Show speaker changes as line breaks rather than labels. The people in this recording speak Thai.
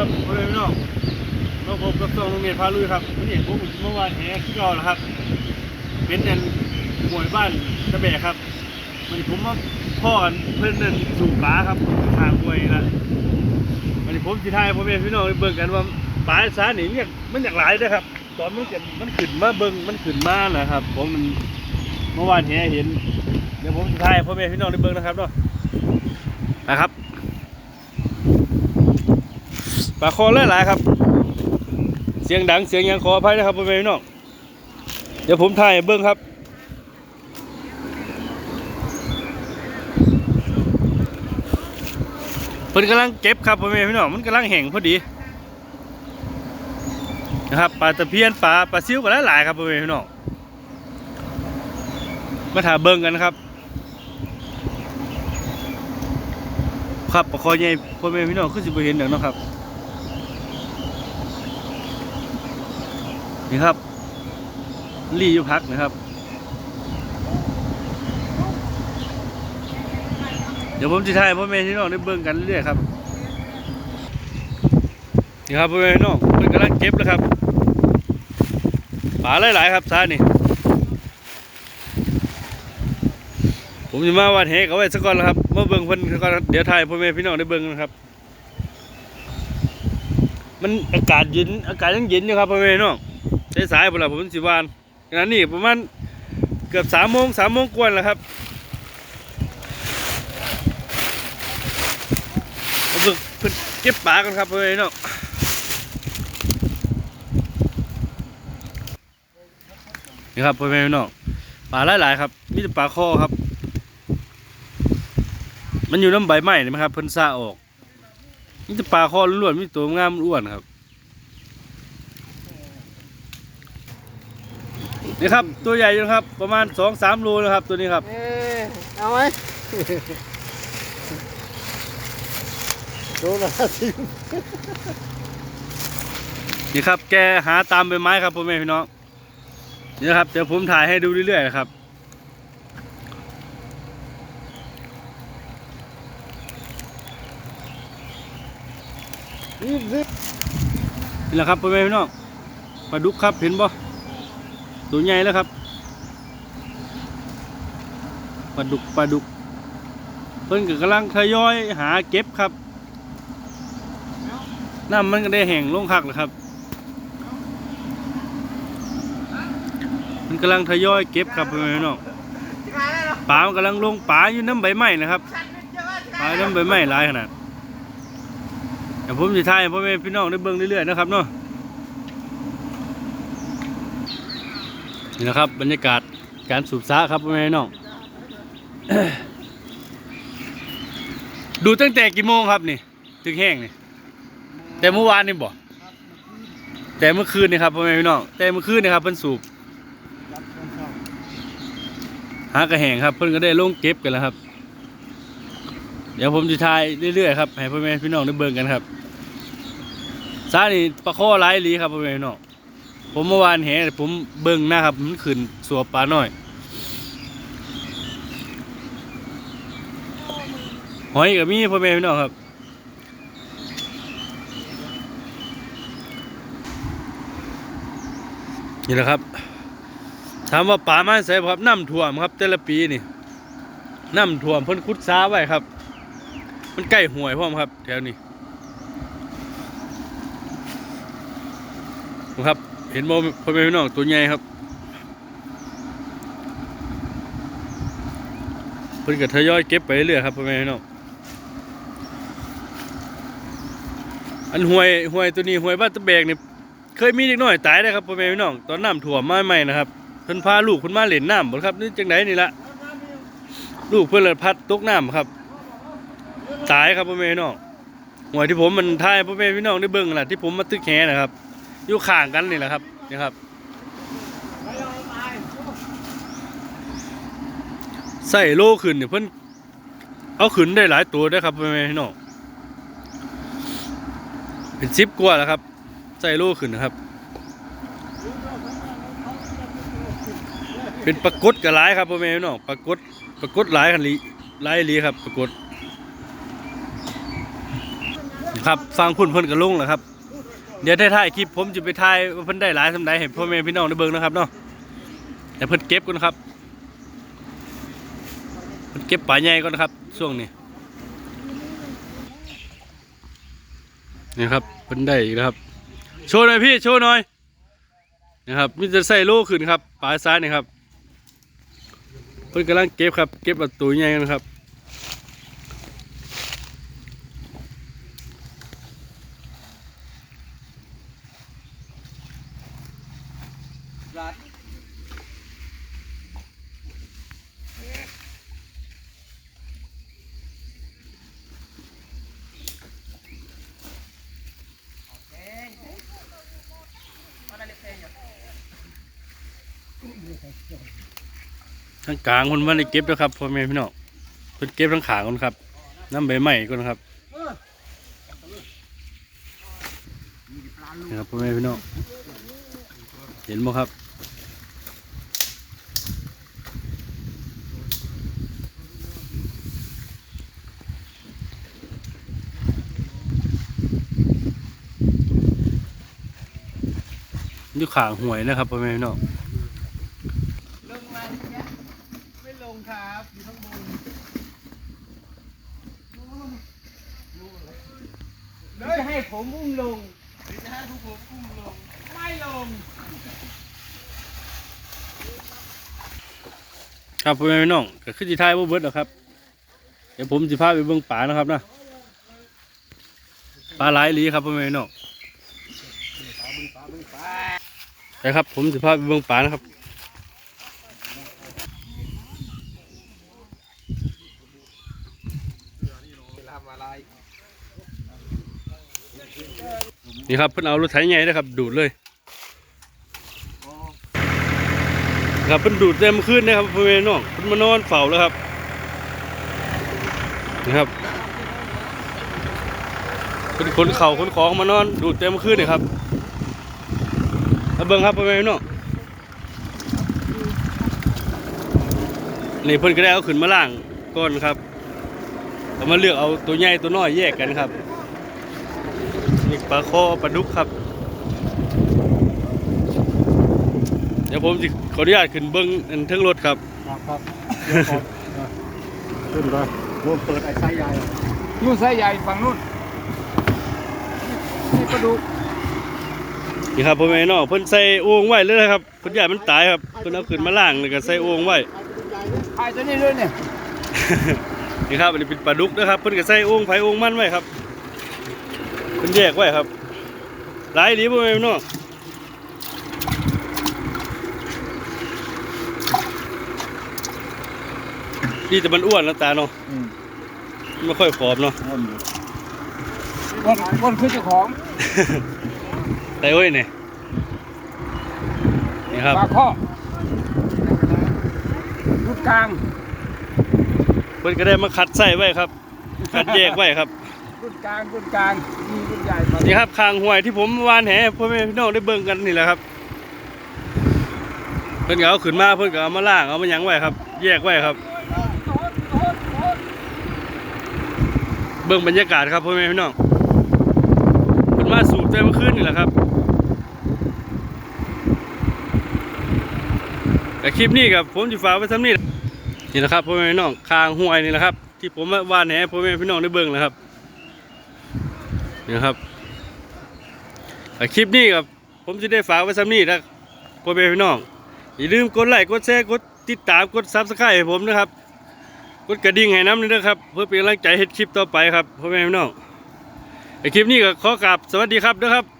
ครับพ่อแม่พี่น้องมาพบกับสองโรงเรียนพาลุยครับวันนี้ผมเมื่อวานแหที่เกาแล้วครับ เป็นอันหมวยบ้านตะแบกครับวันนี้ผมมาพ่อกันเพื่อนนั่นสู่ปลาครับทางหวยนะวันนี้ผมสิทายพ่อแม่พี่น้องเบิ่งกันว่าปลาสาหนีเรียกมันอยากหลายนะครับ ตอนมันเกิดมันขึ้นมาเบิ่งมันขึ้นมานะครับ ผมมันเมื่อวานแหเห็น เดี๋ยวผมสิทายพ่อแม่พี่น้องได้เบิ่งนะครับเนาะนะครับ ปลาคอหลายๆครับ เสียงดังเสียงยังขออภัยนะครับพ่อแม่พี่น้องเดี๋ยวผมถ่ายเบิ้งครับเพิ่นกำลังเก็บครับพ่อแม่พี่น้องมันกำลังแห้งพอดีนะครับปลาตะเพียนปลาปลาซิวก็หลายๆครับพ่อแม่พี่น้องมาถ่ายเบิ้งกันครับครับปลาคอใหญ่พ่อแม่พี่น้องคือสิบเห็นเดี๋ยวนาะครับ นี่ครับรีอยู่พักนะครับ เดี๋ยวผมจะถ่ายพ่อแม่พี่น้องได้เบิ่งกันเรื่อยๆครับนี่ครับพ่อแม่พี่น้องเพิ่นกำลังเก็บแล้วครับปลาหลายๆครับซ่านี่ผมจะมาวัดเหกเอาไว้สักก่อนแล้วครับมาเบิ่งเพิ่นสักก่อนเดี๋ยวถ่ายพ่อแม่พี่น้องได้เบิ่งนะครับ มันอากาศเย็นอากาศยังเย็นอยู่ครับพ่อแม่พี่น้อง สายๆพุ่นละผมสิวานขณะนี้ประมาณเกือบสามโมงสามโมงกว่าแล้วครับเอาบึกเพิ่นเก็บปลากันครับเพื่อนเนาะนี่ครับเพื่อนเนาะปลาหลายๆครับมีแต่ปลาคอครับ มันอยู่น้ำใบไม้นี่ไหมครับเพิ่นซ่าออกมีแต่ปลาคอล้วนๆมีตัวงามอ้วนครับ นี่ครับตัวใหญ่อยู่นะครับ ประมาณสองสามโลนะครับ ตัวนี้ครับ
เอ้ยเอาไหมโดนละสิบ
นี่ครับ แกหาตามใบไม้ครับพ่อแม่พี่น้องนี่นะครับเดี๋ยวผมถ่ายให้ดูเรื่อยๆนะครับนี่แหละครับพ่อแม่พี่น้องปลาดุกครับเห็นบ่ ตัวใหญ่แล้วครับปลาดุกปลาดุก เพิ่นก็กำลังทยอยหาเก็บครับน้ำมันก็ได้แห้งลงคักแล้วครับ มันกำลังทยอยเก็บครับพ่อแม่พี่น้องปลามันกำลังลงปลาอยู่น้ำใบไม้นะครับปลาน้ำใบไม้หลายขนาดเดี๋ยวผมจะถ่ายพ่อแม่พี่น้องได้เบิ่งเรื่อยๆนะครับเนาะ นี่นะครับ บรรยากาศการสูบซาครับพ่อแม่พี่น้องดูตั้งแต่กี่โมงครับนี่ ถึงแห้งนี่แต่เมื่อวานนี่บ่แต่เมื่อคืนนี่ครับพ่อแม่พี่น้องแต่เมื่อคืนนี่ครับเพิ่นสูบหากระแหงครับ เพิ่นก็ได้ลงเก็บกันแล้วครับ เดี๋ยวผมจะถ่ายเรื่อยๆครับให้พ่อแม่พี่น้องได้เบิ่งกันครับซานี่ปลาข้อหลายอีหลีครับพ่อแม่พี่น้อง ผมเมื่อวานแหผมเบิ่งนะครับ มันขึ้นสัวปลาหน้อย หอยกับมีพ่อแม่พี่น้องครับ นี่แหละครับ ถามว่าป่าไม้ใส่ครับน้ำท่วมครับ แต่ละปีนี่น้ำท่วมเพิ่นขุดซาไว้ครับ มันใกล้ห่วยพร้อมครับแถวนี้ครับ เห็นบ่พ่อแม่พี่น้องตัวใหญ่ครับเพิ่นก็ทยอยเก็บไปเรื่อยครับพ่อแม่พี่น้องอันห่วยห่วยตัวนี้ห่วยบ้านตะแบกเนี่เคยมีเด็กน้อยตายได้ครับพ่อแม่พี่น้องตอนน้ำท่วมมาใหม่นะครับเพิ่นพาลูกเพิ่นมาเล่นน้ำบ่ครับนี่จังไดนี่ละลูกเพิ่นเลยพัดตกน้ำครับตายครับพ่อแม่พี่น้องหัวยที่ผมมันทายพ่อแม่พี่น้องได้เบิ่งแหละที่ผมมาตึกแหนะครับ อยู่ข้างกันนี่แหละครับนี่ครับใส่โลขึ้นเนี่ยเพิ่นเอาขึ้นได้หลายตัวได้ครับพ่อแม่พี่น้องเป็นสิบกว่าแล้วครับ ใส่โลขึ้นนะครับ เป็นปรากฏกับหลายครับพ่อแม่พี่น้องปรากฏปรากฏหลายคันลีหลายลีครับปรากฏครับฟังพุ่นเพิ่นกับลุงแล้วครับ เดี๋ยวท้ายคลิปผมจะไปถ่ายว่าเพิ่นได้หลายสำใดให้พ่อแม่พี่น้องได้เบิ่งนะครับเนาะแต่เพิ่นเก็บก่อนครับเพิ่นเก็บปลาใหญ่ก่อนะครับช่วงนี้นี่ครับเพิ่นได้อีกแล้วครับโชว์หน่อยพี่โชว์หน่อยนะครับมีจะใส่โล่ขึ้นครับปลายซ้ายนี่ครับเพิ่นกำลังเก็บครับ เก็บประตูใหญ่กันครับ ทั้งกลางคนมันได้เก็บแล้วครับพ่อแม่พี่น้องเพิ่นเก็บทั้งขางคนครับ น้ำใบไม้ก่อนครับนี่ครับพ่อแม่พี่น้องเห็นบ่ครับ อยู่ขางหวยนะครับพ่อแม่พี่น้อง
ลงมาเนี่ยไม่ลงครับอยู่ข้างบน
แล้วจะให้ผมอุ้มลง
หรือจะให้พวกผมอุ้มลง
ไม่ลง
ครับพ่อแม่พี่น้องก็คือสิทายบ่เบิดหรอกครับ เดี๋ยวผมสิพาไปเบิ่งป่านะครับนะปลาหลายอีหลีครับพ่อแม่พี่น้อง ไปครับ ผมสิพาไปเบิ่งป่านะครับนี่ครับเพิ่นเอารถไถใหญ่นะครับ ดูดเลยครับเพิ่นดูดเต็มขึ้นนะครับพ่อแม่พี่น้องเพิ่นมานอนเฝ้าแล้วครับนี่ครับเพิ่นขนเข่าขนของมานอนดูดเต็มขึ้นเลยครับ เบิ่งครับพ่อแม่พี่น้องนี่เพิ่นก็ได้เอาขึ้นมาล่างก่อนครับแล้วมาเลือกเอาตัวใหญ่ตัวน้อยแยกกันครับนี่ปลาคอปลาดุกครับ เดี๋ยวผมจะขออนุญาตขึ้นเบิ้งอันเทิงรถครับ
ครับครับเดี๋ยวก่อนขึ้นเลยรวมเปิดไอ้ไซใหญ่
นู่นไส้ใหญ่ฝั่งนู่นนี่ก็ดู
นี่ครับพ่อแม่น้องเพิ่นใส่โอ่งไว้เลยนะครับเพิ่นอยากมันตายครับเพิ่นเอาขึ้นมาล่างแล้วก็ใส่โอ่งไว้
ไอ้ตัวนี้ด้วยเนี่ย
นี่ครับอันนี้เป็นปลาดุกนะครับเพิ่นก็ใส่โอ่งไผโอ่งมันไว้ครับเพิ่นแยกไว้ครับหลายดีพ่อแม่พี่น้องนี่แต่มันอ้วนแล้วตาเนาะ
อืม
มันไม่ค่อยผอมเนาะ
วันวันคือเจ้าของ
แต่เว้ยเนี่ยนี่ครับ
ปลาข้อรุดกลาง
เพิ่นก็ได้มาคัดไส้ไว้ครับ คัดแยกไว้ครับ
รุดกลางรุดกลางมีรุดใหญ่ฝั่ง
นี่ครับคางห้วยที่ผมวานแหพ่อแม่พี่น้องได้เบิ่งกันนี่แหละครับเพิ่นก็เอาขึ้นมาเพิ่นก็เอามาล่างเอามาหยังไว้ครับ แยกไว้ครับ เบิ่งบรรยากาศครับพ่อแม่พี่น้องเพิ่นมาสูบได้เมื่อคืนนี่แหละครับ แต่คลิปนี้ครับผมจะฝากไว้ซ้ำนี่นี่แหละครับพ่อแม่พี่น้องคางห้วยนี่แหละครับ ที่ผมมาวานแหพ่อแม่พี่น้องได้เบิ่งนะครับนี่ครับแต่คลิปนี้ครับผมจะได้ฝากไว้ซ้ำนี่นะพ่อแม่พี่น้องอย่าลืมกดไลค์กดแชร์กดติดตามกดซับสไครต์ให้ผมนะครับกดกระดิ่งให้น้ำนี่นะครับ เพื่อเป็นกำลังใจให้คลิปต่อไปครับพ่อแม่พี่น้องไอคลิปนี้ก็ขอกราบสวัสดีครับนะครับ